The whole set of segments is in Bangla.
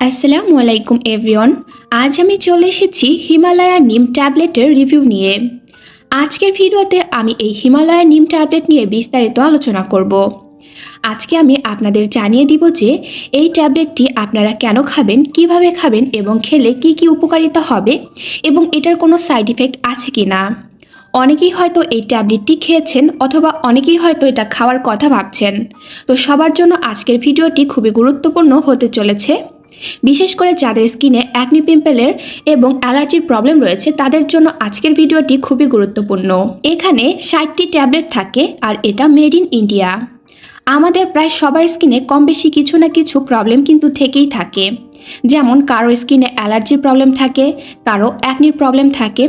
আসসালামু আলাইকুম এভরিওয়ান আজ আমি চলে এসেছি হিমালয়া নিম ট্যাবলেটের রিভিউ নিয়ে। আজকের ভিডিওতে আমি এই হিমালয়া নিম ট্যাবলেট নিয়ে বিস্তারিত আলোচনা করব। আজকে আমি আপনাদের জানিয়ে দিব যে, এই ট্যাবলেটটি আপনারা কেন খাবেন, কীভাবে খাবেন এবং খেলে কি কি উপকারিতা হবে এবং এটার কোনো সাইড ইফেক্ট আছে কি না অনেকেই হয়তো এই ট্যাবলেটটি খেয়েছেন অথবা অনেকেই হয়তো এটা খাওয়ার কথা ভাবছেন। তো সবার জন্য আজকের ভিডিওটি খুবই গুরুত্বপূর্ণ হতে চলেছে। বিশেষ করে যাদের স্কিনে অ্যাকনি পিম্পলের এবং অ্যালার্জির প্রবলেম রয়েছে, তাদের জন্য আজকের ভিডিওটি খুবই গুরুত্বপূর্ণ। এখানে ষাটটি ট্যাবলেট থাকে আর এটা মেড ইন ইন্ডিয়া আমাদের প্রায় সবার স্কিনে কম বেশি কিছু না কিছু প্রবলেম কিন্তু থেকেই থাকে। যেমন কারও স্কিনে অ্যালার্জির প্রবলেম থাকে, কারও অ্যাকনির প্রবলেম থাকে,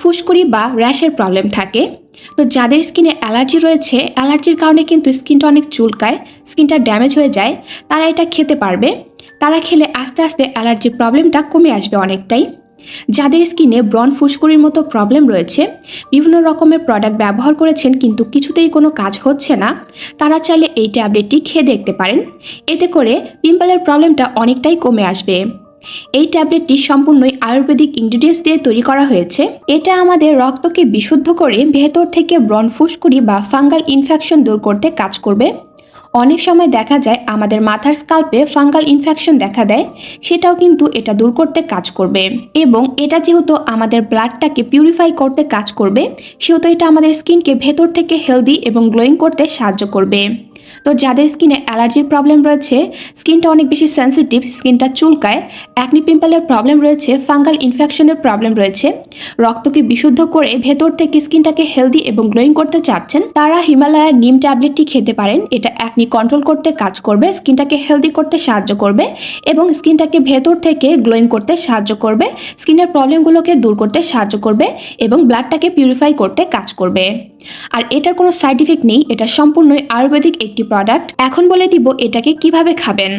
ফুসকুড়ি বা র্যাশের প্রবলেম থাকে। তো যাদের স্কিনে অ্যালার্জি রয়েছে, অ্যালার্জির কারণে কিন্তু স্কিনটা অনেক চুলকায়, স্কিনটা ড্যামেজ হয়ে যায়, তারা এটা খেতে পারবে। তারা খেলে আস্তে আস্তে অ্যালার্জির প্রবলেমটা কমে আসবে অনেকটাই। যাদের স্কিনে ব্রন ফুসকুড়ির মতো প্রবলেম রয়েছে, বিভিন্ন রকমের প্রোডাক্ট ব্যবহার করেছেন কিন্তু কিছুতেই কোনো কাজ হচ্ছে না, তারা চাইলে এই ট্যাবলেটটি খেয়ে দেখতে পারেন। এতে করে পিম্পলের প্রবলেমটা অনেকটাই কমে আসবে। এই ট্যাবলেটটি সম্পূর্ণই আয়ুর্বেদিক ইনগ্রিডিয়েন্টস দিয়ে তৈরি করা হয়েছে। এটা আমাদের রক্তকে বিশুদ্ধ করে ভেতর থেকে ব্রন ফুসকুড়ি বা ফাঙ্গাল ইনফেকশন দূর করতে কাজ করবে। অনেক সময় দেখা যায় আমাদের মাথার স্কাল্পে ফাঙ্গাল ইনফেকশন দেখা দেয়, সেটাও কিন্তু এটা দূর করতে কাজ করবে। এবং এটা যেহেতু আমাদের ব্লাডটাকে পিউরিফাই করতে কাজ করবে, সেহেতু এটা আমাদের স্কিনকে ভেতর থেকে হেলদি এবং গ্লোয়িং করতে সাহায্য করবে। তো যাদের স্কিনে অ্যালার্জির প্রবলেম রয়েছে, স্কিনটা অনেক বেশি সেন্সিটিভ স্কিনটা চুলকায় অ্যাকনি পিম্পলের প্রবলেম রয়েছে ফাঙ্গাল ইনফেকশনের প্রবলেম রয়েছে, রক্তকে বিশুদ্ধ করে ভেতর থেকে স্কিনটাকে হেলদি এবং গ্লোয়িং করতে চাচ্ছেন, তারা হিমালয়া নিম ট্যাবলেটটি খেতে পারেন, এটা অ্যাকনি কন্ট্রোল করতে কাজ করবে, স্কিনটাকে হেলদি করতে সাহায্য করবে এবং স্কিনটাকে ভেতর থেকে গ্লোয়িং করতে সাহায্য করবে, স্কিনের প্রবলেমগুলোকে দূর করতে সাহায্য করবে এবং ব্লাডটাকে পিউরিফাই করতে কাজ করবে। আর এটার কোনো সাইড ইফেক্ট নেই, এটা সম্পূর্ণই আয়ুর্বেদিক একটি প্রোডাক্ট এখন বলে দিব এটাকে কীভাবে খাবেন।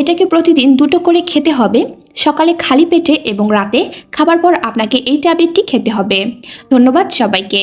এটাকে প্রতিদিন দুটো করে খেতে হবে, সকালে খালি পেটে এবং রাতে খাবার পর আপনাকে এই ট্যাবলেটটি খেতে হবে। ধন্যবাদ সবাইকে।